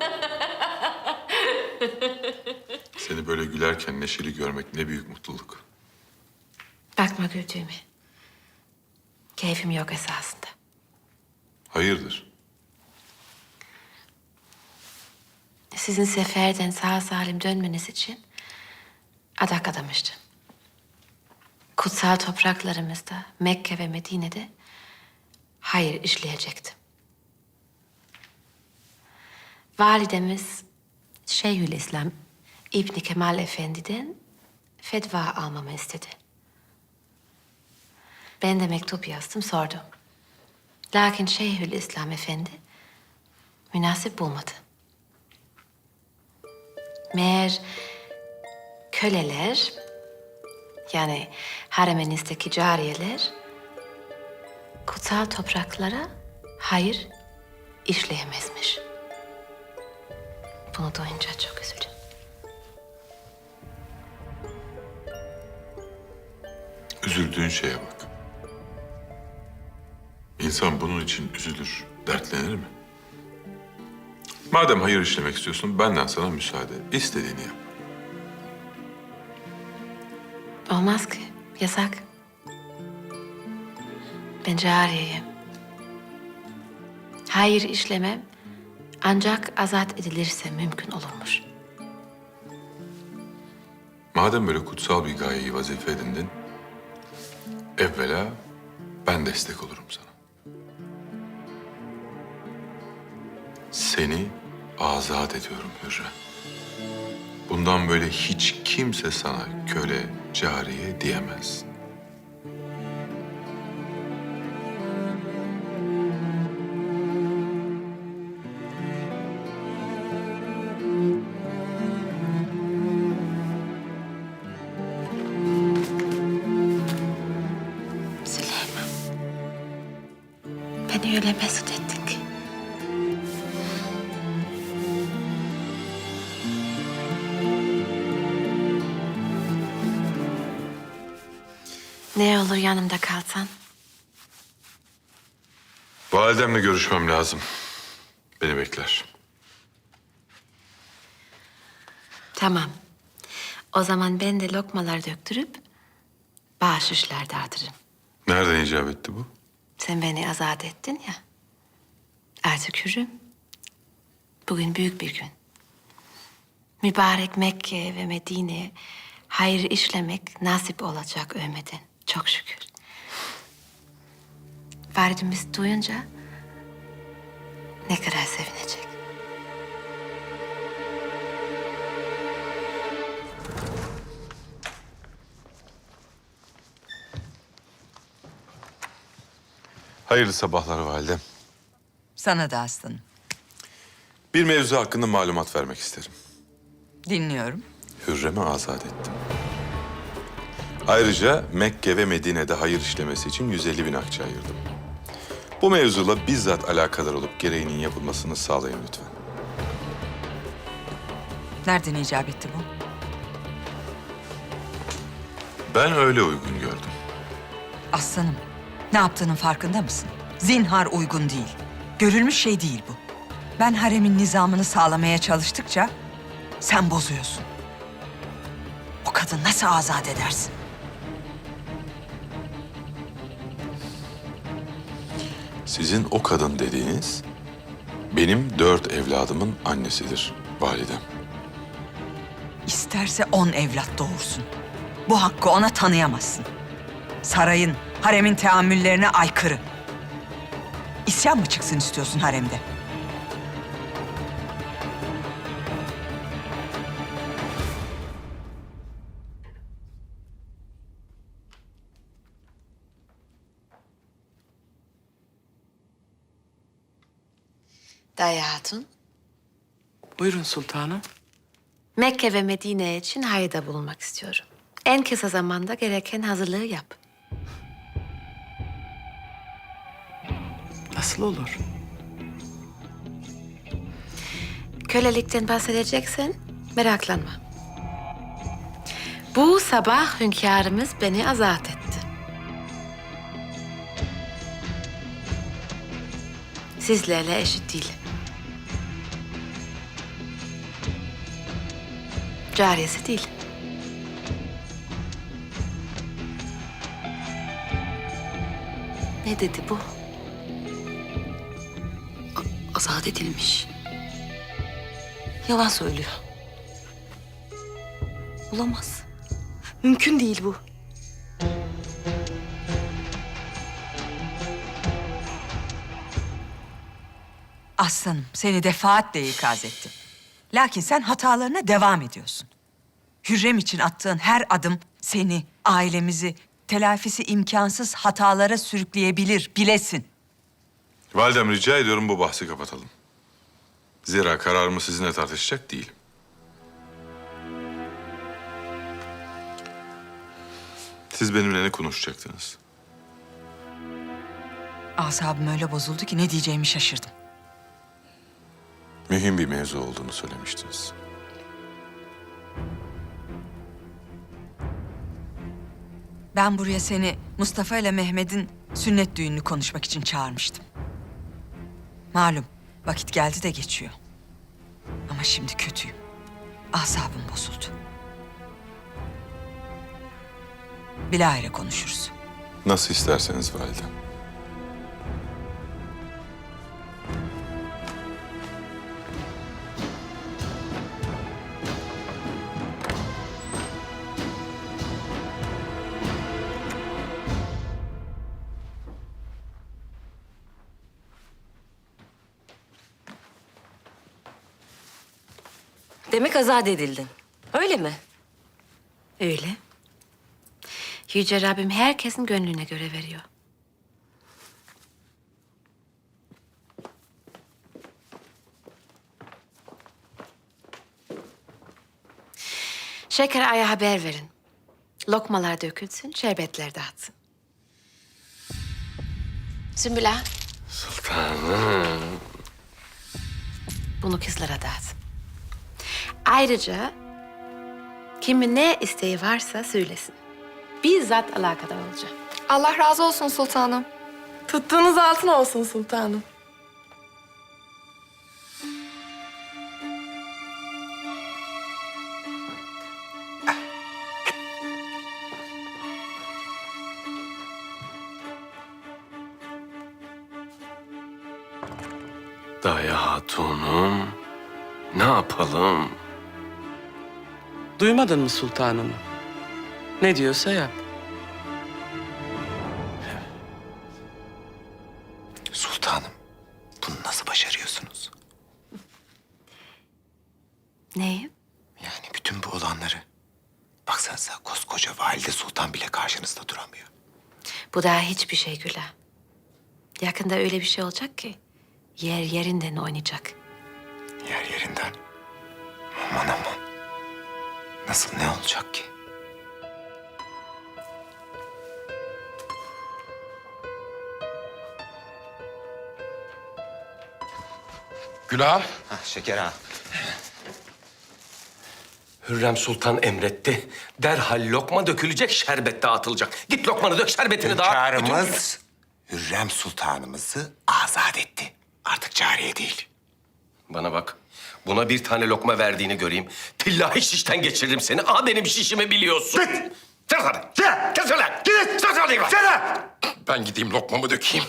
Seni böyle gülerken neşeli görmek ne büyük mutluluk. Bakma güldüğüme. Keyfim yok esasında. Hayırdır? Sizin seferden sağ salim dönmeniz için adak adamıştım. Kutsal topraklarımızda, Mekke ve Medine'de hayır işleyecektim. Validemiz Şeyhülislam İbni Kemal Efendi'den fetva almamı istedi. Ben de mektup yazdım, sordum. Lakin Şeyhülislam Efendi münasip bulmadı. Meğer köleler, yani hareminizdeki cariyeler, kutsal topraklara hayır işleyemezmiş. Bunu duyunca çok üzüldüm. Üzüldüğün şeye bak. İnsan bunun için üzülür, dertlenir mi? Madem hayır işlemek istiyorsun, benden sana müsaade. İstediğini yap. Olmaz ki, yasak. Ben cariyeyim. Hayır işlemem ancak azat edilirse mümkün olurmuş. Madem böyle kutsal bir gayeyi vazife edindin, evvela ben destek olurum sana. Seni azat ediyorum Hürrem. Bundan böyle hiç kimse sana köle, cariye diyemez. Beni öyle mesut ettin ki. Ne olur yanımda kalsan. Validemle görüşmem lazım. Beni bekler. Tamam. O zaman ben de lokmalar döktürüp bağışışlar dağıtırım. Nereden icap etti bu? Sen beni azat ettin ya. Artık hürüm. Bugün büyük bir gün. Mübarek Mekke ve Medine hayır işlemek nasip olacak Ömer'den. Çok şükür. Validemiz duyunca ne kadar sevinecek. Hayırlı sabahlar validem. Sana da aslanım. Bir mevzu hakkında malumat vermek isterim. Dinliyorum. Hürrem'i azat ettim. Ayrıca Mekke ve Medine'de hayır işlemesi için 150 bin akçe ayırdım. Bu mevzuyla bizzat alakadar olup gereğinin yapılmasını sağlayın lütfen. Nereden icap etti bu? Ben öyle uygun gördüm. Aslanım, ne yaptığının farkında mısın? Zinhar uygun değil. Görülmüş şey değil bu. Ben haremin nizamını sağlamaya çalıştıkça sen bozuyorsun. O kadın nasıl azat edersin? Sizin o kadın dediğiniz benim dört evladımın annesidir validem. İsterse on evlat doğursun. Bu hakkı ona tanıyamazsın. Sarayın, haremin teamüllerine aykırı. İsyan mı çıksın istiyorsun haremde? Daya Hatun, Buyurun sultanım. Mekke ve Medine için hayırda bulunmak istiyorum. En kısa zamanda gereken hazırlığı yap. Nasıl olur? Kölelikten bahsedeceksen meraklanma. Bu sabah hünkârımız beni azat etti. Sizlerle eşit değilim. Cariyesi değil. Ne dedi bu? Azat edilmiş. Yalan söylüyor. Olamaz. Mümkün değil bu. Aslanım seni defaatle ikaz ettim. Lakin sen hatalarına devam ediyorsun. Hürrem için attığın her adım seni, ailemizi telafisi imkansız hatalara sürükleyebilir, bilesin. Validem rica ediyorum bu bahsi kapatalım. Zira kararımı sizinle tartışacak değilim. Siz benimle ne konuşacaktınız? Asabım öyle bozuldu ki ne diyeceğimi şaşırdım. Mühim bir mevzu olduğunu söylemiştiniz. Ben buraya seni Mustafa ile Mehmet'in sünnet düğününü konuşmak için çağırmıştım. Malum vakit geldi de geçiyor. Ama şimdi kötüyüm. Asabım bozuldu. Bilahare konuşuruz. Nasıl isterseniz validem. Demek azat edildin. Öyle mi? Öyle. Yüce Rabbim herkesin gönlüne göre veriyor. Şeker Ay'a haber verin. Lokmalar dökülsün, şerbetler dağıtsın. Sümbül Ağa, Sultanım. bunu kızlara dağıt. Ayrıca kimin ne isteği varsa söylesin. Bizzat alakadar olacağım. Allah razı olsun sultanım. Tuttuğunuz altın olsun sultanım. Daya hatunum. Ne yapalım? Duymadın mı sultanımı? Ne diyorsa yap. Sultanım, bunu nasıl başarıyorsunuz? Neyi? Yani bütün bu olanları. Baksanıza koskoca valide sultan bile karşınızda duramıyor. Bu daha hiçbir şey Güla. Yakında öyle bir şey olacak ki yer yerinden oynayacak. Yer yerinden. Nasıl ne olacak ki? Gülah. Hah, şeker ha. Hürrem Sultan emretti. Derhal lokma dökülecek, şerbet dağıtılacak. Git lokmanı dök, şerbetini dağıt. Hünkârımız Hürrem sultanımızı azat etti. Artık cariye değil. Bana bak. Buna bir tane lokma verdiğini göreyim. Tillahi şişten geçiririm seni. Aa benim şişimi biliyorsun. Git! Sen hadi. Git! Git söyle. Git! Sen hadi. Ben gideyim lokmamı dökeyim.